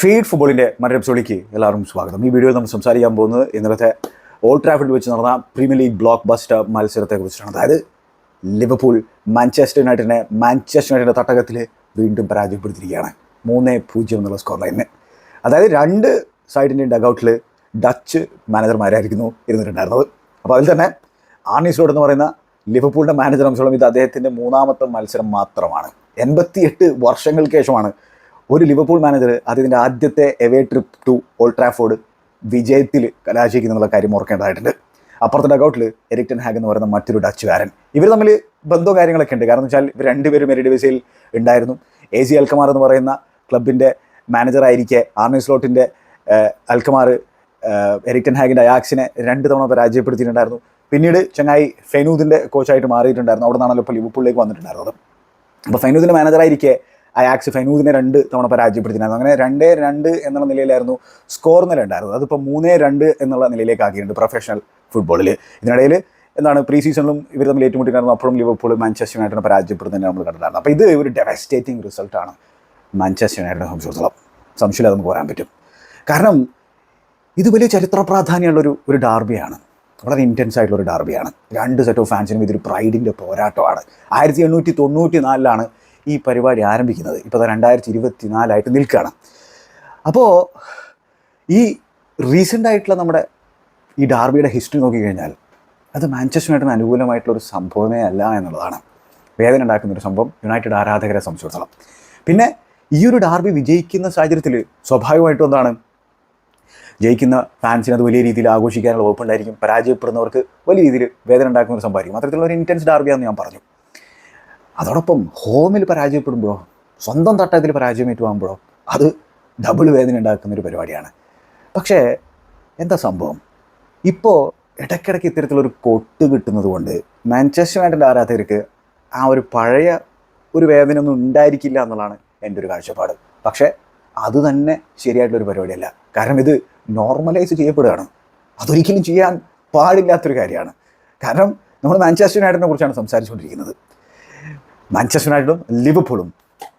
Feed ഫുട്ബോളിന്റെ മറ്റൊരു എപ്പിസോഡിലേക്ക് എല്ലാവർക്കും സ്വാഗതം. ഈ വീഡിയോയിൽ നമ്മൾ സംസാരിക്കാൻ പോകുന്നത് ഇന്നലത്തെ ഓൾഡ് ട്രാഫിഡിൽ വെച്ച് നടന്ന പ്രീമിയർ ലീഗ് ബ്ലോക്ക് ബസ്റ്റർ മത്സരത്തെക്കുറിച്ചാണ്. അതായത് ലിവർപൂൾ മാഞ്ചസ്റ്റർ യുണൈറ്റഡിനെ മാഞ്ചസ്റ്റർ യുണൈറ്റഡിന്റെ തട്ടകത്തിൽ വീണ്ടും പരാജയപ്പെടുത്തിയിരിക്കുകയാണ്. മൂന്ന് പൂജ്യം എന്നുള്ള സ്കോർ ലൈനിന് അതായത് രണ്ട് സൈഡിന്റെ ഡഗൗട്ടിൽ ഡച്ച് മാനേജർമാരായിരിക്കുന്നു ഇരുന്നിട്ടുണ്ടായിരുന്നത്. അപ്പോൾ അതിൽ തന്നെ ആർണിസ്ലോഡ് എന്ന് പറയുന്ന ലിവർപൂളിന്റെ മാനേജർ സംബന്ധിച്ചോളം ഇത് അദ്ദേഹത്തിന്റെ മൂന്നാമത്തെ മത്സരം മാത്രമാണ്. എൺപത്തിയെട്ട് വർഷങ്ങൾക്ക് ശേഷമാണ് ഒരു ലിവർപൂൾ മാനേജർ അദ്ദേഹത്തിന്റെ ആദ്യത്തെ away trip to Old Trafford Trafford വിജയത്തിൽ കലാശിക്കുന്നുള്ള കാര്യം ഓർക്കേണ്ടതായിട്ടുണ്ട്. അപ്പുറത്തെ ഡഗൌട്ടിൽ എരിക്ടൻ ഹാഗ് എന്ന് പറയുന്ന മറ്റൊരു ഡച്ചുകാരൻ ഇവർ തമ്മിൽ ബന്ധവും കാര്യങ്ങളൊക്കെ ഉണ്ട്. കാരണം വെച്ചാൽ ഇവർ രണ്ടുപേരും മെറി ഡിവിസയിൽ ഉണ്ടായിരുന്നു. എ സി അൽക്കമാർ എന്ന് പറയുന്ന ക്ലബിന്റെ മാനേജറായിരിക്കെ ആർണി സ്ലോട്ടിന്റെ അൽക്കമാർ എരിക്ടൻ ഹാഗിന്റെ അയാക്സിനെ രണ്ട് തവണ പരാജയപ്പെടുത്തിയിട്ടുണ്ടായിരുന്നു. പിന്നീട് ചങ്ങായി ഫെനൂദിന്റെ കോച്ചായിട്ട് മാറിയിട്ടുണ്ടായിരുന്നു. അവിടെ നിന്നാണല്ലോ ഇപ്പോൾ ലിവർപൂളിലേക്ക് വന്നിട്ടുണ്ടായിരുന്നത്. അപ്പോൾ ഫെനൂദിന്റെ മാനേജറായിരിക്കെ അയാക്സ് ഫൈനൂദിനെ രണ്ട് തവണ പരാജയപ്പെടുത്തിയിരുന്നു അങ്ങനെ രണ്ടേ രണ്ട് എന്നുള്ള നിലയിലായിരുന്നു സ്കോർ നില ഉണ്ടായിരുന്നത് അതിപ്പോൾ മൂന്നേ രണ്ട് എന്നുള്ള നിലയിലേക്ക് ആക്കിയിട്ടുണ്ട് പ്രൊഫഷണൽ ഫുട്ബോളിൽ ഇതിനിടയിൽ എന്താണ് പ്രീ സീസണിലും ഇവർ തമ്മിൽ ഏറ്റുമുട്ടിയിരുന്നു അപ്പോഴും ലിവർപൂൾ മാഞ്ചസ്റ്റർ യുണൈറ്റഡിനെ പരാജയപ്പെടുന്നതിന് നമ്മൾ കണ്ടിട്ടുണ്ട് അപ്പോൾ ഇത് ഒരു ഡെവസ്റ്റേറ്റിംഗ് റിസൾട്ടാണ് മാഞ്ചസ്റ്റർ യുണൈറ്റഡിനെ സംബന്ധിച്ചിടത്തോളം. സംശയമില്ലാതെ നമുക്ക് പറയാൻ പറ്റും. കാരണം ഇത് വലിയ ചരിത്ര പ്രാധാന്യമുള്ള ഒരു ഒരു ഡാർബിയാണ് വളരെ ഇന്റൻസ് ആയിട്ടുള്ള ഒരു ഡാർബിയാണ് രണ്ട് സെറ്റ് ഓഫ് ഫാൻസിനും ഇതൊരു പ്രൈഡിന്റെ പോരാട്ടമാണ്. ആയിരത്തി എണ്ണൂറ്റി തൊണ്ണൂറ്റി നാലിലാണ് ഈ പരിപാടി ആരംഭിക്കുന്നത്. ഇപ്പോൾ രണ്ടായിരത്തി ഇരുപത്തി നാലായിട്ട് നിൽക്കുകയാണ്. അപ്പോൾ ഈ റീസെന്റ് ആയിട്ടുള്ള നമ്മുടെ ഈ ഡാർബിയുടെ ഹിസ്റ്ററി നോക്കിക്കഴിഞ്ഞാൽ അത് മാഞ്ചസ്റ്റർ അനുകൂലമായിട്ടുള്ള ഒരു സംഭവമേ അല്ല എന്നുള്ളതാണ്. വേദന ഉണ്ടാക്കുന്ന ഒരു സംഭവം യുണൈറ്റഡ് ആരാധകരെ സംബന്ധിച്ചിടത്തോളം. പിന്നെ ഈ ഒരു ഡാർബി വിജയിക്കുന്ന സാഹചര്യത്തിൽ സ്വാഭാവികമായിട്ടും എന്താണ്? ജയിക്കുന്ന ഫാൻസിന് അത് വലിയ രീതിയിൽ ആഘോഷിക്കാനുള്ള വകുപ്പുണ്ടായിരിക്കും. പരാജയപ്പെടുന്നവർക്ക് വലിയ രീതിയിൽ വേദന ഉണ്ടാക്കുന്ന ഒരു സംഭവമായിരിക്കും. അത്തരത്തിലുള്ള ഒരു ഇന്റൻസ് ഡാർബിയാണെന്ന് ഞാൻ പറഞ്ഞു. അതോടൊപ്പം ഹോമിൽ പരാജയപ്പെടുമ്പോഴോ സ്വന്തം തട്ടത്തിൽ പരാജയം ഏറ്റുവാകുമ്പോഴോ അത് ഡബിൾ വേദന ഉണ്ടാക്കുന്ന ഒരു പരിപാടിയാണ്. പക്ഷേ എന്താ സംഭവം? ഇപ്പോൾ ഇടയ്ക്കിടയ്ക്ക് ഇത്തരത്തിലൊരു കൊട്ട് കിട്ടുന്നത് കൊണ്ട് മാഞ്ചസ്റ്റർ യുണൈറ്റഡ് ആരാധകർക്ക് ആ ഒരു പഴയ ഒരു വേദന ഒന്നും ഉണ്ടായിരിക്കില്ല എന്നുള്ളതാണ് എന്റെ ഒരു കാഴ്ചപ്പാട്. പക്ഷേ അത് തന്നെ ശരിയായിട്ടുള്ളൊരു പരിപാടിയല്ല. കാരണം ഇത് നോർമലൈസ് ചെയ്യപ്പെടുകയാണ്. അതൊരിക്കലും ചെയ്യാൻ പാടില്ലാത്തൊരു കാര്യമാണ്. കാരണം നമ്മൾ മാഞ്ചസ്റ്റർ യുണൈറ്റഡിനെ കുറിച്ചാണ് സംസാരിച്ചുകൊണ്ടിരിക്കുന്നത്. മാഞ്ചസ്റ്റർ യുണൈറ്റഡും ലിവർപൂളും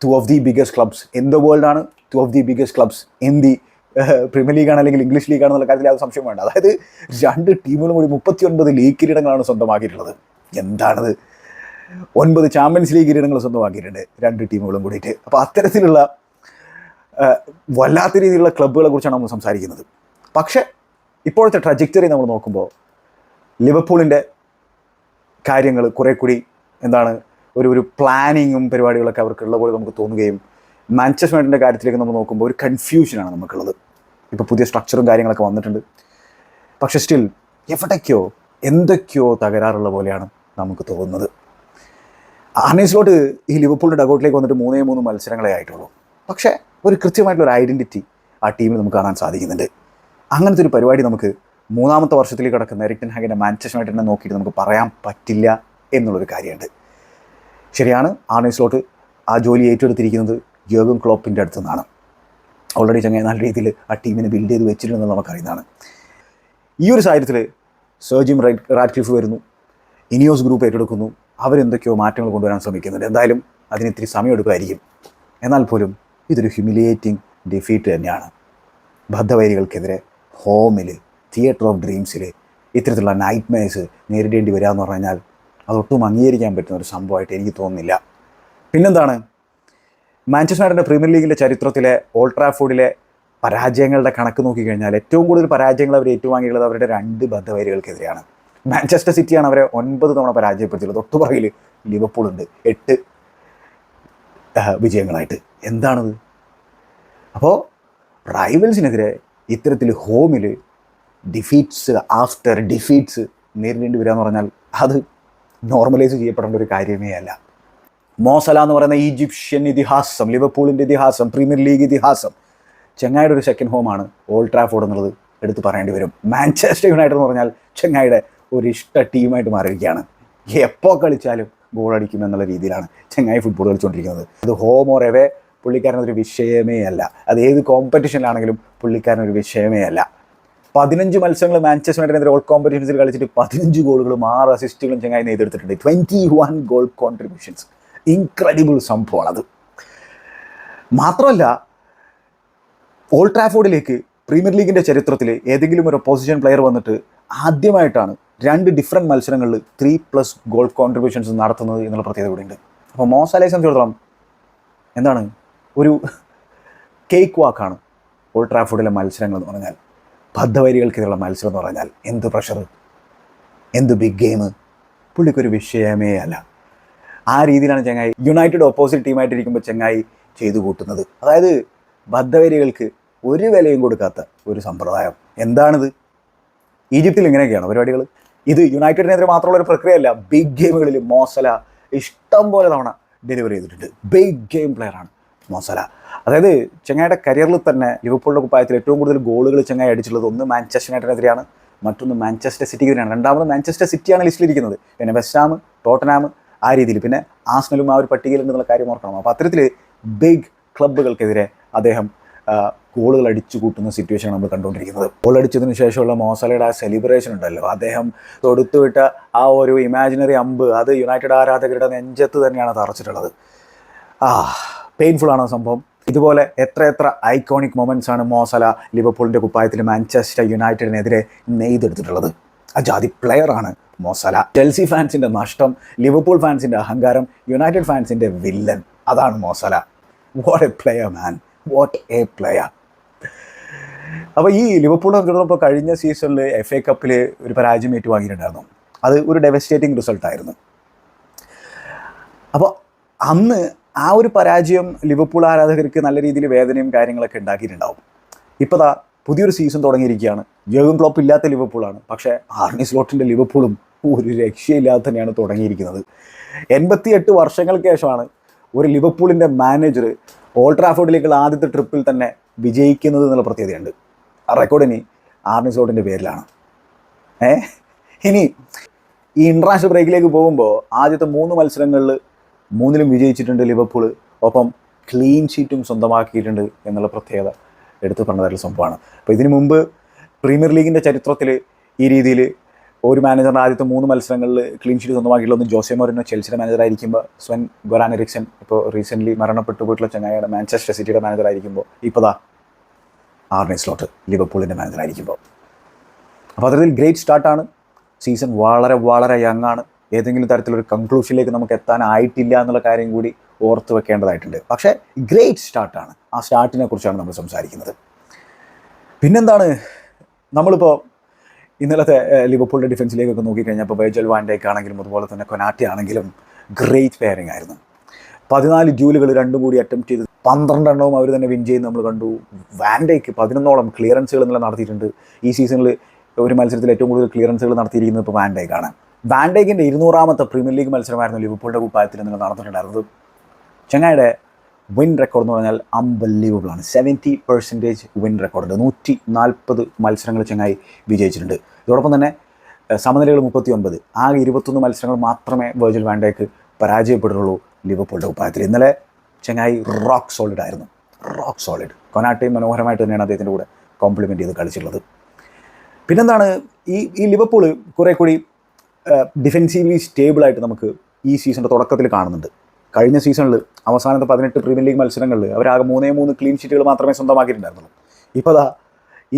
two of the biggest clubs in the world ആണ്. Two of the biggest clubs in the Premier ലീഗാണ് അല്ലെങ്കിൽ ഇംഗ്ലീഷ് ലീഗാണ് എന്നുള്ള കാര്യത്തിൽ അത് സംശയം വേണ്ട. അതായത് രണ്ട് ടീമുകളും കൂടി മുപ്പത്തി ഒൻപത് ലീഗ് കിരീടങ്ങളാണ് സ്വന്തമാക്കിയിട്ടുള്ളത്. എന്താണത്? ഒൻപത് ചാമ്പ്യൻസ് ലീഗ് കിരീടങ്ങൾ സ്വന്തമാക്കിയിട്ടുണ്ട് രണ്ട് ടീമുകളും കൂടിയിട്ട്. അപ്പോൾ അത്തരത്തിലുള്ള വല്ലാത്ത രീതിയിലുള്ള ക്ലബ്ബുകളെ കുറിച്ചാണ് നമ്മൾ സംസാരിക്കുന്നത്. പക്ഷേ ഇപ്പോഴത്തെ ട്രജക്ടറി നമ്മൾ നോക്കുമ്പോൾ ലിവർപൂളിന്റെ കാര്യങ്ങൾ കുറേ കൂടി എന്താണ് ഒരു ഒരു പ്ലാനിങ്ങും പരിപാടികളൊക്കെ അവർക്കുള്ള പോലെ നമുക്ക് തോന്നുകയും മാഞ്ചസ്റ്റർ കാര്യത്തിലേക്ക് നമ്മൾ നോക്കുമ്പോൾ ഒരു കൺഫ്യൂഷനാണ് നമുക്കുള്ളത്. ഇപ്പോൾ പുതിയ സ്ട്രക്ചറും കാര്യങ്ങളൊക്കെ വന്നിട്ടുണ്ട്. പക്ഷേ സ്റ്റിൽ എവിടേക്കോ എന്തൊക്കെയോ തകരാറുള്ള പോലെയാണ് നമുക്ക് തോന്നുന്നത്. ആർണേസിലോട്ട് ഈ ലിവർപൂളിന്റെ ഡഗൗട്ടിലേക്ക് വന്നിട്ട് മൂന്നേ മൂന്ന് മത്സരങ്ങളെ ആയിട്ടുള്ളൂ. പക്ഷേ ഒരു കൃത്യമായിട്ടുള്ള ഒരു ഐഡന്റിറ്റി ആ ടീമിൽ നമുക്ക് കാണാൻ സാധിക്കുന്നുണ്ട്. അങ്ങനത്തെ ഒരു പരിപാടി നമുക്ക് മൂന്നാമത്തെ വർഷത്തിലേക്ക് കിടക്കുന്ന എറിക്ടൻ ഹാഗിന്റെ മാഞ്ചസ്റ്റർ യുണൈറ്റഡിനെ നോക്കിയിട്ട് നമുക്ക് പറയാൻ പറ്റില്ല എന്നുള്ളൊരു കാര്യമുണ്ട്. ശരിയാണ് ആർണേസിലോട്ട് ആ ജോലി ഏറ്റെടുത്തിരിക്കുന്നത് യോഗം ക്ലോപ്പിന്റെ അടുത്തു നിന്നാണ് ഓൾറെഡി ചങ്ങായി നല്ല രീതിയിൽ ആ ടീമിനെ ബിൽഡ് ചെയ്ത് വെച്ചിട്ടുണ്ടെന്ന് നമുക്കറിയുന്നതാണ്. ഈ ഒരു സാഹചര്യത്തിൽ സർജിം റൈറ്റ് റാറ്റ്ക്ലിഫ് വരുന്നു. ഇനിയോസ് ഗ്രൂപ്പ് ഏറ്റെടുക്കുന്നു. അവരെന്തൊക്കെയോ മാറ്റങ്ങൾ കൊണ്ടുവരാൻ ശ്രമിക്കുന്നുണ്ട്. എന്തായാലും അതിന് ഇത്തിരി സമയമെടുക്കുമായിരിക്കും എന്നാൽ പോലും ഇതൊരു ഹ്യൂമിലിയേറ്റിംഗ് ഡിഫീറ്റ് തന്നെയാണ്. ബദ്ധവൈരികൾക്കെതിരെ ഹോമിൽ തിയേറ്റർ ഓഫ് ഡ്രീംസിൽ ഇത്തരത്തിലുള്ള നൈറ്റ് മേഴ്സ് നേരിടേണ്ടി വരിക എന്ന് പറഞ്ഞു കഴിഞ്ഞാൽ അതൊട്ടും അംഗീകരിക്കാൻ പറ്റുന്ന ഒരു സംഭവമായിട്ട് എനിക്ക് തോന്നുന്നില്ല. പിന്നെന്താണ്? മാഞ്ചസ്റ്റർ പ്രീമിയർ ലീഗിന്റെ ചരിത്രത്തിലെ ഓൾട്രാഫോർഡിലെ പരാജയങ്ങളുടെ കണക്ക് നോക്കിക്കഴിഞ്ഞാൽ ഏറ്റവും കൂടുതൽ പരാജയങ്ങൾ അവർ ഏറ്റുവാങ്ങിയുള്ളത് അവരുടെ രണ്ട് ബദ്ധവൈരികൾക്കെതിരെയാണ് മാഞ്ചസ്റ്റർ സിറ്റിയാണ് അവരെ ഒൻപത് തവണ പരാജയപ്പെടുത്തിയുള്ളത് തൊട്ടുപുറകിൽ ലിവർപൂൾ ഉണ്ട്. എട്ട് വിജയങ്ങളായിട്ട്. എന്താണത്? അപ്പോൾ റൈവൽസിനെതിരെ ഇത്തരത്തിൽ ഹോമിൽ ഡിഫീറ്റ്സ് ആഫ്റ്റർ ഡിഫീറ്റ്സ് നേരിടേണ്ടി വരിക എന്ന് പറഞ്ഞാൽ അത് നോർമലൈസ് ചെയ്യപ്പെടേണ്ട ഒരു കാര്യമേ അല്ല. മോസല എന്ന് പറയുന്ന ഈജിപ്ഷ്യൻ ഇതിഹാസം ലിവർപൂളിന്റെ ഇതിഹാസം പ്രീമിയർ ലീഗ് ഇതിഹാസം ചെങ്ങായിയുടെ ഒരു സെക്കൻഡ് ഹോമാണ് ഓൾഡ് ട്രാഫോർഡ് എന്നുള്ളത് എടുത്ത് പറയേണ്ടി വരും. മാഞ്ചസ്റ്റർ യുണൈറ്റഡ് എന്ന് പറഞ്ഞാൽ ചെങ്ങായിയുടെ ഒരു ഇഷ്ട ടീമായിട്ട് മാറിയിരിക്കുകയാണ്. എപ്പോൾ കളിച്ചാലും ഗോൾ അടിക്കും എന്നുള്ള രീതിയിലാണ് ചെങ്ങായി ഫുട്ബോൾ കളിച്ചുകൊണ്ടിരിക്കുന്നത്. അത് ഹോം ഓർ എവേ പുള്ളിക്കാരനൊരു വിഷയമേ അല്ല. അത് ഏത് കോമ്പറ്റീഷനിലാണെങ്കിലും പുള്ളിക്കാരനൊരു വിഷയമേ അല്ല. പതിനഞ്ച് മത്സരങ്ങൾ മാഞ്ചസ്റ്റർ യുണൈറ്റഡിനെതിരെ ഓൾ കോമ്പറ്റീഷൻസിൽ കളിച്ചിട്ട് പതിനഞ്ച് ഗോളുകളും ആറ് അസിസ്റ്റുകളും ചെങ്ങായി നേടിയെടുത്തിട്ടുണ്ട്. Twenty one goal contributions incredible സംഭവമാണ് അത്. മാത്രമല്ല ഓൾ ട്രാഫോർഡിലേക്ക് പ്രീമിയർ ലീഗിന്റെ ചരിത്രത്തിൽ ഏതെങ്കിലും ഒരു ഒപ്പോസിഷൻ പ്ലെയർ വന്നിട്ട് ആദ്യമായിട്ടാണ് രണ്ട് ഡിഫറെന്റ് മത്സരങ്ങളിൽ ത്രീ പ്ലസ് ഗോൾ കോൺട്രിബ്യൂഷൻസ് നടത്തുന്നത് എന്നുള്ള പ്രത്യേകത കൂടിയുണ്ട് അപ്പോൾ മോസാലയെ സംബന്ധിച്ചിടത്തോളം എന്താണ്? ഒരു കേക്ക് വാക്കാണ് ഓൾ ട്രാഫോർഡിലെ മത്സരങ്ങൾ എന്ന് പറഞ്ഞാൽ. ബദ്ധവരികൾക്കെതിരെയുള്ള മത്സരം എന്ന് പറഞ്ഞാൽ എന്ത് പ്രഷർ എന്ത് ബിഗ് ഗെയിം പുള്ളിക്കൊരു വിഷയമേ അല്ല. ആ രീതിയിലാണ് ചെങ്ങായി യുണൈറ്റഡ് ഓപ്പോസിറ്റ് ടീമായിട്ടിരിക്കുമ്പോൾ ചെങ്ങായി ചെയ്തു കൂട്ടുന്നത്. അതായത് ബദ്ധവരികൾക്ക് ഒരു വിലയും കൊടുക്കാത്ത ഒരു സമ്പ്രദായം. എന്താണിത്? ഈജിപ്തിൽ ഇങ്ങനെയൊക്കെയാണ് പരിപാടികൾ ഇത് യുണൈറ്റഡിനെതിരെ മാത്രമുള്ള ഒരു പ്രക്രിയയല്ല. ബിഗ് ഗെയിമുകളിൽ മോസല ഇഷ്ടം പോലെ തവണ ഡെലിവറി ചെയ്തിട്ടുണ്ട്. ബിഗ് ഗെയിം പ്ലെയറാണ് മോസല. അതായത് ചെങ്ങായുടെ കരിയറിൽ തന്നെ ലിവർപൂളിന്റെ കുപ്പായത്തിൽ ഏറ്റവും കൂടുതൽ ഗോളുകൾ ചെങ്ങായി അടിച്ചിട്ടുള്ളത് ഒന്ന് മാഞ്ചസ്റ്റർ യുണൈറ്റഡിനെതിരെയാണ് മറ്റൊന്ന് മാഞ്ചസ്റ്റർ സിറ്റിക്കെതിരെയാണ്. രണ്ടാമത് മാഞ്ചസ്റ്റർ സിറ്റിയാണ് ലിസ്റ്റിലിരിക്കുന്നത് പിന്നെ വെസ്റ്റാം ടോട്ടനാം ആ രീതിയിൽ. പിന്നെ ആസ്നലും ആ ഒരു പട്ടികയിലുണ്ടെന്നുള്ള കാര്യം ഓർക്കണം. അപ്പോൾ അത്തരത്തിൽ ബിഗ് ക്ലബ്ബുകൾക്കെതിരെ അദ്ദേഹം ഗോളുകൾ അടിച്ചു കൂട്ടുന്ന സിറ്റുവേഷൻ നമ്മൾ കണ്ടുകൊണ്ടിരിക്കുന്നത്. ഗോൾ അടിച്ചതിന് ശേഷമുള്ള മോസലയുടെ ആ സെലിബ്രേഷൻ ഉണ്ടല്ലോ. അദ്ദേഹം തൊടുത്തുവിട്ട ആ ഒരു ഇമാജിനറി അമ്പ് അത് യുണൈറ്റഡ് ആരാധകരുടെ നെഞ്ചത്ത് തന്നെയാണ് തറച്ചിട്ടുള്ളത്. ആ പെയിൻഫുൾ ആണ് സംഭവം? ഇതുപോലെ എത്ര എത്ര ഐക്കോണിക് മൊമെന്റ്സ് ആണ് മോസല ലിവർപൂളിന്റെ കുപ്പായത്തിൽ മാഞ്ചസ്റ്റർ യുണൈറ്റഡിനെതിരെ നെയ്തെടുത്തിട്ടുള്ളത്? ആ ജാതി ആണ് മോസല ചെൽസി ഫാൻസിന്റെ നഷ്ടം ലിവർപൂൾ ഫാൻസിന്റെ അഹങ്കാരം യുണൈറ്റഡ് ഫാൻസിന്റെ വില്ലൻ. അതാണ് Mo Salah what a player man what a player അപ്പോൾ ഈ ലിവർപൂളിനെ ഇപ്പോൾ കഴിഞ്ഞ സീസണിൽ എഫ് എ കപ്പിൽ ഒരു പരാജയം ഏറ്റുവാങ്ങിയിട്ടുണ്ടായിരുന്നു. അത് ഒരു ഡെവസ്റ്റേറ്റിംഗ് റിസൾട്ടായിരുന്നു അപ്പോൾ അന്ന് ആ ഒരു പരാജയം ലിവർപൂൾ ആരാധകർക്ക് നല്ല രീതിയിൽ വേദനയും കാര്യങ്ങളൊക്കെ ഉണ്ടാക്കിയിട്ടുണ്ടാവും. ഇപ്പോൾ ദാ പുതിയൊരു സീസൺ തുടങ്ങിയിരിക്കുകയാണ്. ജേഗൻ ക്ലോപ്പ് ഇല്ലാത്ത ലിവർപൂളാണ് പക്ഷേ ആർണി സ്ലോട്ടിന്റെ ലിവർപൂളും ഒരു രക്ഷയില്ലാതെ തന്നെയാണ് തുടങ്ങിയിരിക്കുന്നത്. എൺപത്തിയെട്ട് വർഷങ്ങൾക്ക് ശേഷമാണ് ഒരു ലിവർപൂളിന്റെ മാനേജർ ഓൾഡ് ട്രാഫോർഡിലേക്കുള്ള ആദ്യത്തെ ട്രിപ്പിൽ തന്നെ വിജയിക്കുന്നത് എന്നുള്ള പ്രത്യേകതയുണ്ട്. ആ റെക്കോർഡ് ഇനി ആർണി സ്ലോട്ടിന്റെ പേരിലാണ്. ഏ? ഇനി ഈ ഇന്റർനാഷണൽ ബ്രേക്കിലേക്ക് പോകുമ്പോൾ ആദ്യത്തെ മൂന്ന് മത്സരങ്ങളിൽ മൂന്നിലും വിജയിച്ചിട്ടുണ്ട് ലിവർപൂൾ ഒപ്പം ക്ലീൻ ഷീറ്റും സ്വന്തമാക്കിയിട്ടുണ്ട് എന്നുള്ള പ്രത്യേകത എടുത്തു പറഞ്ഞതായിട്ടുള്ള സംഭവമാണ്. അപ്പോൾ ഇതിനു മുമ്പ് പ്രീമിയർ ലീഗിന്റെ ചരിത്രത്തിൽ ഈ രീതിയിൽ ഒരു മാനേജറിന്റെ ആദ്യത്തെ മൂന്ന് മത്സരങ്ങളിൽ ക്ലീൻ ഷീറ്റ് സ്വന്തമാക്കിയിട്ടുള്ള ജോസെ മോറിനോ ചെൽസിയുടെ മാനേജറായിരിക്കുമ്പോൾ സ്വൻ ഗൊറാൻ എറിക്സൺ ഇപ്പോൾ റീസെന്റ്ലി മരണപ്പെട്ടു പോയിട്ടുള്ള ചങ്ങായിയുടെ മാഞ്ചസ്റ്റർ സിറ്റിയുടെ മാനേജറായിരിക്കുമ്പോൾ ഇപ്പോൾ ദാ ആർണെ സ്ലോട്ട് ലിവർപൂളിന്റെ മാനേജറായിരിക്കുമ്പോൾ അപ്പോൾ അത്തരത്തിൽ ഗ്രേറ്റ് സ്റ്റാർട്ടാണ് സീസൺ വളരെ വളരെ യങ്ങാണ് ഏതെങ്കിലും തരത്തിലൊരു കൺക്ലൂഷനിലേക്ക് നമുക്ക് എത്താനായിട്ടില്ല എന്നുള്ള കാര്യം കൂടി ഓർത്ത് വെക്കേണ്ടതായിട്ടുണ്ട്. പക്ഷേ ഗ്രേറ്റ് സ്റ്റാർട്ടാണ് ആ സ്റ്റാർട്ടിനെ കുറിച്ചാണ് നമ്മൾ സംസാരിക്കുന്നത്. പിന്നെന്താണ്? നമ്മളിപ്പോൾ ഇന്നലത്തെ ലിവപ്പൂളിന്റെ ഡിഫൻസിലേക്കൊക്കെ നോക്കിക്കഴിഞ്ഞാൽ ഇപ്പോൾ വൈജൽ വാൻഡേക്ക് ആണെങ്കിലും അതുപോലെ തന്നെ കൊനാറ്റി ആണെങ്കിലും ഗ്രേറ്റ് പെയറിംഗ് ആയിരുന്നു. പതിനാല് ഡ്യൂലുകൾ രണ്ടും കൂടി അറ്റംപ്റ്റ് ചെയ്ത് പന്ത്രണ്ടെണ്ണവും അവർ തന്നെ വിൻ ചെയ്ത് നമ്മൾ കണ്ടു. വാൻഡേക്ക് പതിനൊന്നോളം ക്ലിയറൻസുകൾ ഇന്നലെ നടത്തിയിട്ടുണ്ട്. ഈ സീസണിൽ ഒരു മത്സരത്തിൽ ഏറ്റവും കൂടുതൽ ക്ലിയറൻസുകൾ നടത്തിയിരിക്കുന്നത് ഇപ്പോൾ വാൻഡേക്കാണ് വാൻഡേക്കിന്റെ ഇരുന്നൂറാമത്തെ പ്രീമിയർ ലീഗ് മത്സരമായിരുന്നു ലിവർപൂളിന്റെ കുപ്പായത്തിൽ നിങ്ങൾ നടന്നിട്ടുണ്ടായിരുന്നത്. ചെങ്ങായുടെ വിൻ റെക്കോർഡ് എന്ന് പറഞ്ഞാൽ അമ്പല്ലീവബിൾ ആണ്. സെവന്റി പെർസെന്റേജ് വിൻ റെക്കോർഡുണ്ട് നൂറ്റി നാൽപ്പത് മത്സരങ്ങൾ ചങ്ങായി വിജയിച്ചിട്ടുണ്ട്. ഇതോടൊപ്പം തന്നെ സമനിലകൾ മുപ്പത്തി ഒൻപത് ആകെ ഇരുപത്തൊന്ന് മത്സരങ്ങൾ മാത്രമേ വേർജിൽ വാൻഡേക്ക് പരാജയപ്പെട്ടിട്ടുള്ളൂ ലിവർപൂളിന്റെ കുപ്പായത്തിൽ. ഇന്നലെ ചങ്ങായി റോക്ക് സോളിഡ് ആയിരുന്നു. റോക്ക് സോളിഡ് കൊനാട്ടയും മനോഹരമായിട്ട് തന്നെയാണ് അദ്ദേഹത്തിന്റെ കൂടെ കോംപ്ലിമെന്റ് ചെയ്ത് കളിച്ചിട്ടുള്ളത്. പിന്നെന്താണ് ഈ ഈ ലിവർപൂൾ കുറേ കൂടി ഡിഫെൻസീവ്ലി സ്റ്റേബിളായിട്ട് നമുക്ക് ഈ സീസണിന്റെ തുടക്കത്തിൽ കാണുന്നുണ്ട്. കഴിഞ്ഞ സീസണിൽ അവസാനത്തെ പതിനെട്ട് പ്രീമിയർ ലീഗ് മത്സരങ്ങളിൽ അവരാകെ മൂന്നേ മൂന്ന് ക്ലീൻ ഷീറ്റുകൾ മാത്രമേ സ്വന്തമാക്കിയിട്ടുണ്ടായിരുന്നുള്ളൂ. ഇപ്പോൾ അതാ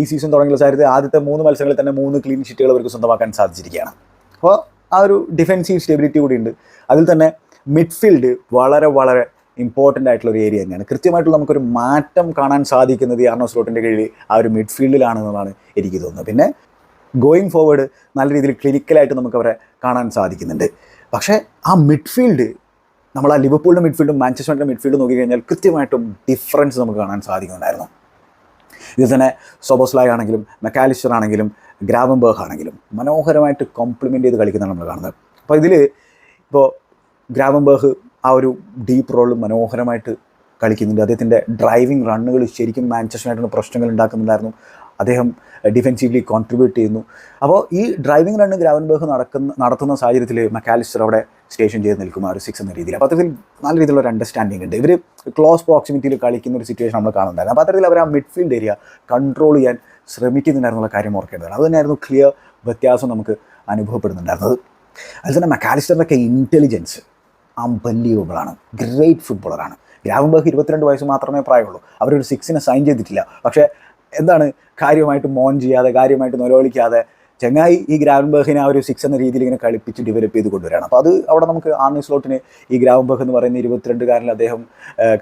ഈ സീസൺ തുടങ്ങിയ സാഹചര്യത്തിൽ ആദ്യത്തെ മൂന്ന് മത്സരങ്ങളിൽ തന്നെ മൂന്ന് ക്ലീൻ ഷീറ്റുകൾ അവർക്ക് സ്വന്തമാക്കാൻ സാധിച്ചിരിക്കുകയാണ്. അപ്പോൾ ആ ഒരു ഡിഫെൻസീവ് സ്റ്റെബിലിറ്റി കൂടി ഉണ്ട് അതിൽ തന്നെ മിഡ്ഫീൽഡ് വളരെ വളരെ ഇമ്പോർട്ടന്റ് ആയിട്ടുള്ള ഒരു ഏരിയ തന്നെയാണ്. കൃത്യമായിട്ടുള്ള നമുക്കൊരു മാറ്റം കാണാൻ സാധിക്കുന്നത് ഈ ആർണോ സ്ലോട്ടിന്റെ കീഴിൽ ആ ഒരു മിഡ്ഫീൽഡിലാണെന്നതാണ് എനിക്ക് തോന്നുന്നത്. പിന്നെ ഗോയിങ് ഫോർവേഡ് നല്ല രീതിയിൽ ക്ലിനിക്കലായിട്ട് നമുക്ക് അവരെ കാണാൻ സാധിക്കുന്നുണ്ട്. പക്ഷേ ആ മിഡ്ഫീൽഡ് നമ്മൾ ആ ലിവർപൂളിന്റെ മിഡ്ഫീൽഡും മാഞ്ചസ്റ്ററിന്റെ മിഡ്ഫീൽഡും നോക്കിക്കഴിഞ്ഞാൽ കൃത്യമായിട്ടും ഡിഫറൻസ് നമുക്ക് കാണാൻ സാധിക്കുന്നുണ്ടായിരുന്നു. ഇതിൽ തന്നെ സോബോസ്ലായ് ആണെങ്കിലും മെക്കാലിസ്റ്റർ ആണെങ്കിലും ഗ്രാവംബേഹ് ആണെങ്കിലും മനോഹരമായിട്ട് കോംപ്ലിമെന്റ് ചെയ്ത് കളിക്കുന്നതാണ് നമ്മൾ കാണുന്നത്. അപ്പോൾ ഇതിൽ ഇപ്പോൾ ഗ്രാവംബേഹ് ആ ഒരു ഡീപ്പ് റോൾ മനോഹരമായിട്ട് കളിക്കുന്നുണ്ട്. അദ്ദേഹത്തിന്റെ ഡ്രൈവിംഗ് റണ്ണുകൾ ശരിക്കും മാഞ്ചസ്റ്ററിനായിട്ടുള്ള പ്രശ്നങ്ങൾ ഉണ്ടാക്കുന്നുണ്ടായിരുന്നു. അദ്ദേഹം ഡിഫെൻസീവ്ലി കോൺട്രിബ്യൂട്ട് ചെയ്യുന്നു. അപ്പോൾ ഈ ഡ്രൈവിംഗ് റണ്ണ് ഗ്രാവൻബർഗ് നടക്കുന്ന നടത്തുന്ന സാഹചര്യത്തിൽ മെക്കാലിസ്റ്റർ അവിടെ സ്റ്റേഷൻ ചെയ്ത് നിൽക്കുന്ന ഒരു സിക്സ് എന്ന രീതിയിൽ അപ്പോൾ അത്തരത്തിൽ നല്ല രീതിയിലുള്ള ഒരു അണ്ടർസ്റ്റാൻഡിംഗ് ഉണ്ട്. ഇവർ ക്ലോസ് പ്രോക്സിമിറ്റിയിൽ കളിക്കുന്ന ഒരു സിറ്റുവേഷൻ നമ്മൾ കാണുന്നുണ്ടായിരുന്നു. അപ്പോൾ അത്തരത്തിൽ അവർ ആ മിഡ്ഫീൽഡ് ഏരിയ കൺട്രോൾ ചെയ്യാൻ ശ്രമിക്കുന്നുണ്ടായിരുന്നുള്ള കാര്യം ഓർക്കേണ്ടതാണ്. അത് തന്നെയായിരുന്നു ക്ലിയർ വ്യത്യാസം നമുക്ക് അനുഭവപ്പെടുന്നുണ്ടായിരുന്നത്. അതിൽ തന്നെ മെക്കാലിസ്റ്ററിന്റെ ഒക്കെ ഇന്റലിജൻസ് അംബല്യൂബിളാണ് ഗ്രേറ്റ് ഫുട്ബോളറാണ് ഗ്രാവൻബർഗ് ഇരുപത്തിരണ്ട് വയസ്സ് മാത്രമേ പ്രായമുള്ളൂ. അവരൊരു സിക്സിനെ സൈൻ ചെയ്തിട്ടില്ല. പക്ഷേ എന്താണ് കാര്യമായിട്ട് മോൺ ചെയ്യാതെ കാര്യമായിട്ട് നിലവിളിക്കാതെ ചെങ്ങായി ഈ ഗ്രാവൻബർഗിനെ ആ ഒരു സിക്സ് എന്ന രീതിയിൽ ഇങ്ങനെ കളിപ്പിച്ച് ഡെവലപ്പ് ചെയ്ത് കൊണ്ടുവരികയാണ് അപ്പോൾ അത് അവിടെ നമുക്ക് ആർണി സ്ലോട്ടിന് ഈ ഗ്രാവൻബർഗ് എന്ന് പറയുന്ന ഇരുപത്തിരണ്ടുകാരനിൽ അദ്ദേഹം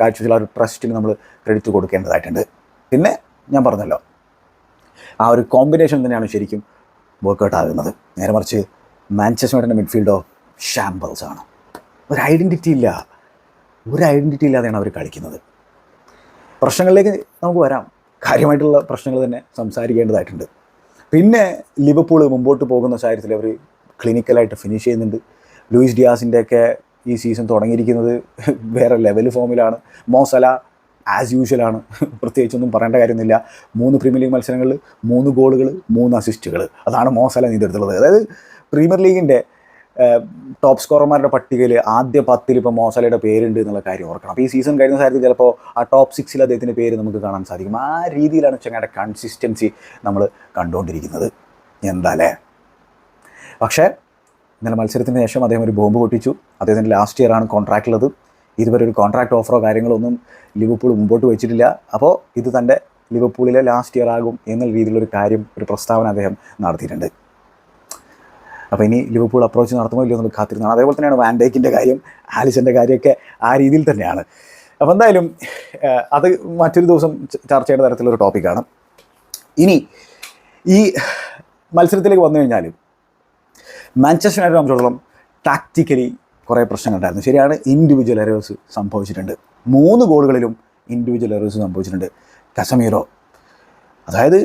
കാഴ്ചവെച്ചുള്ള ഒരു ട്രസ്റ്റിന് നമ്മൾ ക്രെഡിറ്റ് കൊടുക്കേണ്ടതായിട്ടുണ്ട്. പിന്നെ ഞാൻ പറഞ്ഞല്ലോ ആ ഒരു കോമ്പിനേഷൻ തന്നെയാണ് ശരിക്കും വർക്കൗട്ട് ആകുന്നത്. നേരെ മറിച്ച് മാഞ്ചസ്റ്റർ മിഡ്ഫീൽഡോ ഷാമ്പിൾസ് ആണ്. ഒരു ഐഡന്റിറ്റി ഇല്ല. ഒരു ഐഡന്റിറ്റി ഇല്ലാതെയാണ് അവർ കളിക്കുന്നത്. പ്രശ്നങ്ങളിലേക്ക് നമുക്ക് വരാം. കാര്യമായിട്ടുള്ള പ്രശ്നങ്ങൾ തന്നെ സംസാരിക്കേണ്ടതായിട്ടുണ്ട്. പിന്നെ ലിവർപൂൾ മുമ്പോട്ട് പോകുന്ന സാഹചര്യത്തിൽ അവർ ക്ലിനിക്കലായിട്ട് ഫിനിഷ് ചെയ്യുന്നുണ്ട്. ലൂയിസ് ഡിയാസിന്റെയൊക്കെ ഈ സീസൺ തുടങ്ങിയിരിക്കുന്നത് വേറെ ലെവൽ ഫോമിലാണ് മോസല ആസ് യൂഷ്വൽ ആണ്. പ്രത്യേകിച്ചൊന്നും പറയേണ്ട കാര്യമൊന്നുമില്ല. മൂന്ന് പ്രീമിയർ ലീഗ് മത്സരങ്ങളിൽ മൂന്ന് ഗോളുകൾ മൂന്ന് അസിസ്റ്റുകൾ അതാണ് മോസല നീന്തെടുത്തുള്ളത് അതായത് പ്രീമിയർ ലീഗിന്റെ ടോപ്പ് സ്കോറർമാരുടെ പട്ടികയിൽ ആദ്യ പത്തിൽ ഇപ്പോൾ മോസലയുടെ പേരുണ്ട് എന്നുള്ള കാര്യം ഓർക്കണം. അപ്പോൾ ഈ സീസൺ കഴിഞ്ഞ സാഹചര്യത്തിൽ ചിലപ്പോൾ ആ ടോപ്പ് സിക്സിൽ അദ്ദേഹത്തിന്റെ പേര് നമുക്ക് കാണാൻ സാധിക്കും. ആ രീതിയിലാണ് ചങ്ങയുടെ കൺസിസ്റ്റൻസി നമ്മൾ കണ്ടുകൊണ്ടിരിക്കുന്നത്. എന്താല്ലേ? പക്ഷേ ഇന്നലെ മത്സരത്തിന് ശേഷം അദ്ദേഹം ഒരു ബോംബ് പൊട്ടിച്ചു. അദ്ദേഹത്തിന്റെ ലാസ്റ്റ് ഇയറാണ് ആണ് കോൺട്രാക്ട് ഉള്ളത് ഇതുവരെ ഒരു കോൺട്രാക്ട് ഓഫറോ കാര്യങ്ങളോ ഒന്നും ലിവർപൂൾ മുമ്പോട്ട് വെച്ചിട്ടില്ല. അപ്പോൾ ഇത് തന്റെ ലിവർപൂളിലെ ലാസ്റ്റ് ഇയർ ആകും എന്നുള്ള രീതിയിലൊരു കാര്യം ഒരു പ്രസ്താവന അദ്ദേഹം നടത്തിയിട്ടുണ്ട്. അപ്പോൾ ഇനി ലിവർപൂൾ അപ്രോച്ച് നടത്തുമോ ഇല്ലയോ എന്നുള്ളത് കാത്തിരുന്നാണ്. അതേപോലെ തന്നെയാണ് വാൻഡേക്കിന്റെ കാര്യം ആലിസിന്റെ കാര്യമൊക്കെ ആ രീതിയിൽ തന്നെയാണ്. അപ്പോൾ എന്തായാലും അത് മറ്റൊരു ദിവസം ചർച്ച ചെയ്യേണ്ട തരത്തിലൊരു ടോപ്പിക്കാണ് ഇനി ഈ മത്സരത്തിലേക്ക് വന്നു കഴിഞ്ഞാൽ മാഞ്ചസ്റ്റർ യുണൈറ്റഡ് സംബന്ധിച്ചിടത്തോളം ടാക്റ്റിക്കലി കുറേ പ്രശ്നങ്ങൾ ഉണ്ടായിരുന്നു. ശരിയാണ് ഇൻഡിവിജ്വൽ എറേഴ്സ് സംഭവിച്ചിട്ടുണ്ട്. മൂന്ന് ഗോളുകളിലും ഇൻഡിവിജ്വൽ എറേഴ്സ് സംഭവിച്ചിട്ടുണ്ട്. കസമീറോ അതായത്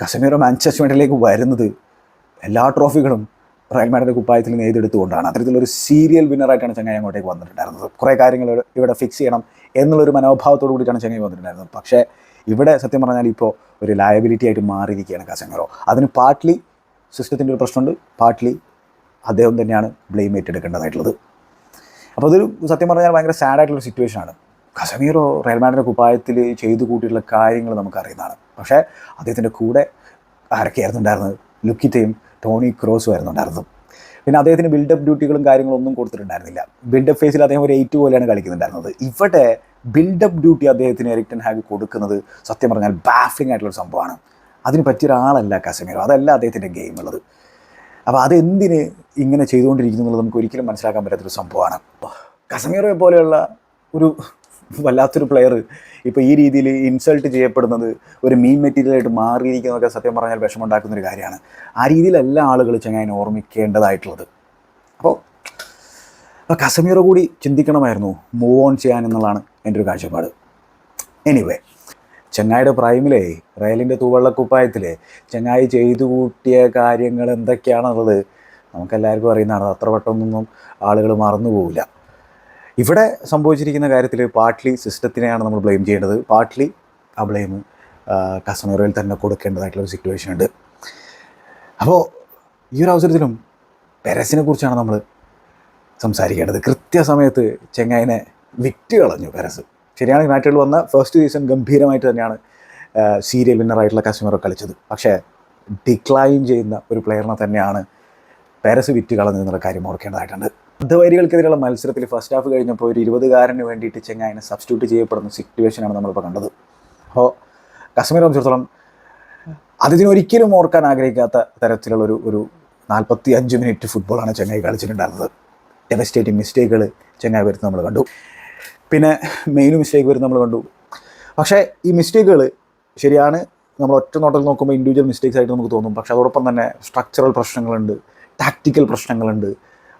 കസമീറോ മാഞ്ചസ്റ്റർ യുണൈറ്റഡിലേക്ക് വരുന്നത് എല്ലാ ട്രോഫികളും റയൽ മാഡിന്റെ കുപ്പായത്തിൽ നെയ്തെടുത്തുകൊണ്ടാണ് അത്തരത്തിലൊരു സീരിയൽ വിന്നറായിട്ടാണ് ചങ്ങായി അങ്ങോട്ടേക്ക് വന്നിട്ടുണ്ടായിരുന്നത്. കുറേ കാര്യങ്ങൾ ഇവിടെ ഫിക്സ് ചെയ്യണം എന്നുള്ളൊരു മനോഭാവത്തോടു കൂടിയിട്ടാണ് ചങ്ങായി വന്നിട്ടുണ്ടായിരുന്നത്. പക്ഷേ ഇവിടെ സത്യം പറഞ്ഞാൽ ഇപ്പോൾ ഒരു ലയബിലിറ്റി ആയിട്ട് മാറിയിരിക്കുകയാണ് കസമീറോ അതിന് പാർട്ട്ലി സിസ്റ്റത്തിന്റെ ഒരു പ്രശ്നമുണ്ട്. പാർട്ട്ലി അദ്ദേഹം തന്നെയാണ് ബ്ലെയിം ഏറ്റെടുക്കേണ്ടതായിട്ടുള്ളത്. അപ്പോൾ അതൊരു സത്യം പറഞ്ഞാൽ ഭയങ്കര സാഡ് ആയിട്ടുള്ള സിറ്റുവേഷൻ ആണ്. കസമീറോ റയൽ മാഡിന്റെ കുപ്പായത്തിൽ ചെയ്തു കൂട്ടിയിട്ടുള്ള കാര്യങ്ങൾ നമുക്കറിയുന്നതാണ്. പക്ഷേ അദ്ദേഹത്തിന്റെ കൂടെ ആരൊക്കെയായിരുന്നു ഉണ്ടായിരുന്നത്? ലുക്കിറ്റയും ടോണി ക്രോസും ആയിരുന്നു ഉണ്ടായിരുന്നത് പിന്നെ അദ്ദേഹത്തിന് ബിൽഡപ്പ് ഡ്യൂട്ടികളും കാര്യങ്ങളും ഒന്നും കൊടുത്തിട്ടുണ്ടായിരുന്നില്ല. ബിൽഡപ്പ് ഫേസിൽ അദ്ദേഹം ഒരു എയ്റ്റ് പോലെയാണ് കളിക്കുന്നുണ്ടായിരുന്നത്. ഇവിടെ ബിൽഡപ്പ് ഡ്യൂട്ടി അദ്ദേഹത്തിന് എറിക്ടൻ ഹാഗ് കൊടുക്കുന്നത് സത്യം പറഞ്ഞാൽ ബാഫിംഗ് ആയിട്ടുള്ള ഒരു സംഭവമാണ്. അതിന് പറ്റിയ ഒരാളല്ല കസമീറോ. അതല്ല അദ്ദേഹത്തിന്റെ ഗെയിം ഉള്ളത്. അപ്പോൾ അതെന്തിന് ഇങ്ങനെ ചെയ്തുകൊണ്ടിരിക്കുന്നു എന്നുള്ളത് നമുക്ക് ഒരിക്കലും മനസ്സിലാക്കാൻ പറ്റാത്തൊരു സംഭവമാണ്. കസമീറോയെ പോലെയുള്ള ഒരു വല്ലാത്തൊരു പ്ലെയർ ഇപ്പോൾ ഈ രീതിയിൽ ഇൻസൾട്ട് ചെയ്യപ്പെടുന്നത് ഒരു മീൻ മെറ്റീരിയലായിട്ട് മാറിയിരിക്കുന്നതൊക്കെ സത്യം പറഞ്ഞാൽ വിഷമമുണ്ടാക്കുന്ന ഒരു കാര്യമാണ്. ആ രീതിയിലല്ല ആളുകൾ ചങ്ങായിനെ ഓർമ്മിക്കേണ്ടതായിട്ടുള്ളത്. അപ്പോൾ അപ്പോൾ കസമീറോ കൂടി ചിന്തിക്കണമായിരുന്നു മൂവ് ഓൺ ചെയ്യാൻ എന്നുള്ളതാണ് എന്റെ ഒരു കാഴ്ചപ്പാട്. എനിവേ ചെങ്ങായിയുടെ പ്രൈമിലെ റയലിന്റെ തൂവള്ളക്കുപ്പായത്തിലെ ചെങ്ങായി ചെയ്തു കൂട്ടിയ കാര്യങ്ങൾ എന്തൊക്കെയാണെന്നുള്ളത് നമുക്കെല്ലാവർക്കും അറിയുന്നതാണ്. അത്ര പെട്ടെന്നൊന്നും ആളുകൾ മറന്നു പോവില്ല ഇവിടെ സംഭവിച്ചിരിക്കുന്ന കാര്യത്തിൽ പാർട്ട്ലി സിസ്റ്റത്തിനെയാണ് നമ്മൾ ബ്ലെയിം ചെയ്യേണ്ടത്. പാർട്ട്ലി ആ ബ്ലെയിം കസമീറോയിൽ തന്നെ കൊടുക്കേണ്ടതായിട്ടുള്ള ഒരു സിറ്റുവേഷൻ ഉണ്ട്. അപ്പോൾ ഈ ഒരു അവസരത്തിലും പെരസിനെ കുറിച്ചാണ് നമ്മൾ സംസാരിക്കേണ്ടത്. കൃത്യസമയത്ത് ചെങ്ങായിനെ വിറ്റ് കളഞ്ഞു പെരസ്. ശരിയാണ് യുണൈറ്റഡിൽ വന്ന ഫസ്റ്റ് സീസൺ ഗംഭീരമായിട്ട് തന്നെയാണ് സീരിയൽ വിന്നറായിട്ടുള്ള കസ്റ്റമർ കളിച്ചത്. പക്ഷേ ഡിക്ലൈൻ ചെയ്യുന്ന ഒരു പ്ലെയറിനെ തന്നെയാണ് പെരസ് വിറ്റ് കളഞ്ഞു എന്നുള്ള കാര്യം ഓർക്കേണ്ടതായിട്ടുണ്ട്. അർദ്ധവൈരികൾക്കെതിരെയുള്ള മത്സരത്തിൽ ഫസ്റ്റ് ഹാഫ് കഴിഞ്ഞപ്പോൾ ഒരു ഇരുപതുകാരന് വേണ്ടിയിട്ട് ചെങ്ങായിനെ സബ്സ്റ്റിറ്റ്യൂട്ട് ചെയ്യപ്പെടുന്ന സിറ്റുവേഷനാണ് നമ്മളിപ്പോൾ കണ്ടത്. അപ്പോൾ കശ്മീർ സംബന്ധിച്ചിടത്തോളം അതിന് ഒരിക്കലും ഓർക്കാൻ ആഗ്രഹിക്കാത്ത തരത്തിലുള്ള ഒരു ഒരു നാൽപ്പത്തി അഞ്ച് മിനിറ്റ് ഫുട്ബോളാണ് ചെങ്ങായി കളിച്ചിട്ടുണ്ടായിരുന്നത്. ഡെവസ്റ്റേറ്റിംഗ് മിസ്റ്റേക്കുകൾ ചെങ്ങായി വരുന്നത് നമ്മൾ കണ്ടു. പിന്നെ മെയിൻ മിസ്റ്റേക്ക് വരുന്നത് നമ്മൾ കണ്ടു. പക്ഷേ ഈ മിസ്റ്റേക്കുകൾ ശരിയാണ് നമ്മൾ ഒറ്റ നോട്ടത്തിൽ നോക്കുമ്പോൾ ഇൻഡിവിജ്വൽ മിസ്റ്റേക്സ് ആയിട്ട് നമുക്ക് തോന്നും. പക്ഷേ അതോടൊപ്പം തന്നെ സ്ട്രക്ചറൽ പ്രശ്നങ്ങളുണ്ട് ടാക്റ്റിക്കൽ പ്രശ്നങ്ങളുണ്ട്.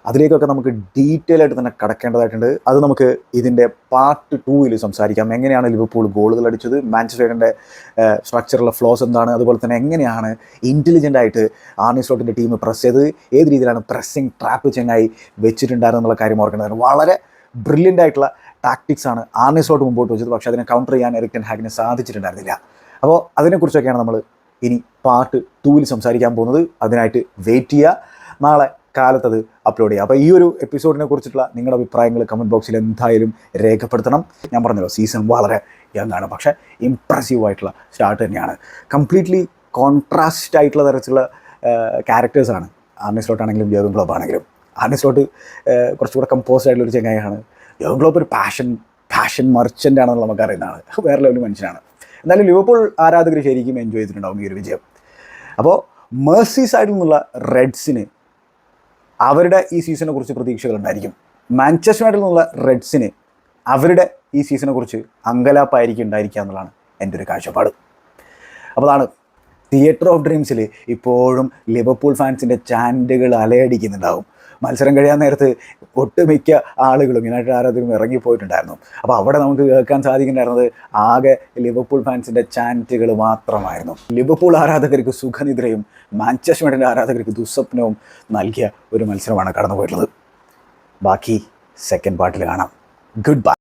അതിലേക്കൊക്കെ നമുക്ക് ഡീറ്റെയിൽ ആയിട്ട് തന്നെ കടക്കേണ്ടതായിട്ടുണ്ട്. അത് നമുക്ക് ഇതിന്റെ പാർട്ട് ടൂവിൽ സംസാരിക്കാം. എങ്ങനെയാണ് ലിവർപൂൾ ഗോളുകൾ അടിച്ചത്? മാഞ്ചസ്റ്ററിന്റെ സ്ട്രക്ചറുള്ള ഫ്ലോസ് എന്താണ്? അതുപോലെ തന്നെ എങ്ങനെയാണ് ഇന്റലിജന്റ് ആയിട്ട് ആർണി സ്ലോട്ടിന്റെ ടീം പ്രസ് ചെയ്ത് ഏത് രീതിയിലാണ് പ്രസ്സിങ് ട്രാപ്പ് ചെങ്ങായി വെച്ചിട്ടുണ്ടായിരുന്നുള്ള കാര്യം ഓർക്കേണ്ടതാണ്. വളരെ ബ്രില്യന്റ് ആയിട്ടുള്ള ടാക്ടിക്സ് ആണ് ആർണി സ്ലോട്ട് മുമ്പോട്ട് വെച്ചത്. പക്ഷേ അതിനെ കൗണ്ടർ ചെയ്യാൻ എറിക്ടൻ ഹാഗിന് സാധിച്ചിട്ടുണ്ടായിരുന്നില്ല. അപ്പോൾ അതിനെക്കുറിച്ചൊക്കെയാണ് നമ്മൾ ഇനി പാർട്ട് ടൂവിൽ സംസാരിക്കാൻ പോകുന്നത്. അതിനായിട്ട് വെയിറ്റ് ചെയ്യുക. നാളെ കാലത്ത് അത് അപ്ലോഡ് ചെയ്യാം. അപ്പോൾ ഈ ഒരു എപ്പിസോഡിനെ കുറിച്ചിട്ടുള്ള നിങ്ങളുടെ അഭിപ്രായങ്ങൾ കമന്റ് ബോക്സിൽ എന്തായാലും രേഖപ്പെടുത്തണം. ഞാൻ പറഞ്ഞല്ലോ സീസൺ വളരെ യങ്ങാണ് പക്ഷേ ഇമ്പ്രസീവ് ആയിട്ടുള്ള സ്റ്റാർട്ട് തന്നെയാണ്. കംപ്ലീറ്റ്ലി കോൺട്രാസ്റ്റ് ആയിട്ടുള്ള തരത്തിലുള്ള ക്യാരക്ടേഴ്സാണ് ആർണി സ്ലോട്ട് ആണെങ്കിലും ജേർഗൻ ക്ലോബ് ആണെങ്കിലും. ആർണി സ്ലോട്ട് കുറച്ചുകൂടെ കമ്പോസ്ഡ് ആയിട്ടുള്ള ഒരു ചെങ്ങായാണ് ജേർഗൻ ക്ലോബ് ഒരു പാഷൻ പാഷൻ മർച്ചന്റ് ആണെന്നുള്ള നമുക്ക് അറിയുന്നതാണ് വേറെ ലെവൽ മനുഷ്യനാണ്. എന്നാലും ലിവർപൂൾ ആരാധകർ ശരിക്കും എൻജോയ് ചെയ്തിട്ടുണ്ടാവും ഈ ഒരു വിജയം. അപ്പോൾ മേഴ്സി സൈഡിൽ നിന്നുള്ള റെഡ്സിന് അവരുടെ ഈ സീസണെ കുറിച്ച് പ്രതീക്ഷകളുണ്ടായിരിക്കും മാഞ്ചസ്റ്റർ യുണൈറ്റഡിൽ നിന്നുള്ള റെഡ്സിന് അവരുടെ ഈ സീസണെ കുറിച്ച് അങ്കലാപ്പായിരിക്കും ഉണ്ടായിരിക്കുക എന്നുള്ളതാണ് എന്റെ ഒരു കാഴ്ചപ്പാട്. അപ്പോൾ അതാണ് തിയേറ്റർ ഓഫ് ഡ്രീംസിൽ ഇപ്പോഴും ലിവർപൂൾ ഫാൻസിന്റെ ചാൻഡുകൾ അലയടിക്കുന്നുണ്ടാവും. മത്സരം കഴിയാൻ നേരത്ത് ഒട്ടുമിക്ക ആളുകളും യുണൈറ്റഡ് ആരാധകരും ഇറങ്ങിപ്പോയിട്ടുണ്ടായിരുന്നു. അപ്പോൾ അവിടെ നമുക്ക് കേൾക്കാൻ സാധിക്കുന്നുണ്ടായിരുന്നത് ആകെ ലിവർപൂൾ ഫാൻസിന്റെ ചാന്റുകൾ മാത്രമായിരുന്നു. ലിവർപൂൾ ആരാധകർക്ക് സുഖനിദ്രയും മാഞ്ചസ്റ്റർ യുണൈറ്റഡ് ആരാധകർക്ക് ദുസ്വപ്നവും നൽകിയ ഒരു മത്സരമാണ് കടന്നു പോയിട്ടുള്ളത് ബാക്കി സെക്കൻഡ് പാർട്ടിൽ കാണാം. Good bye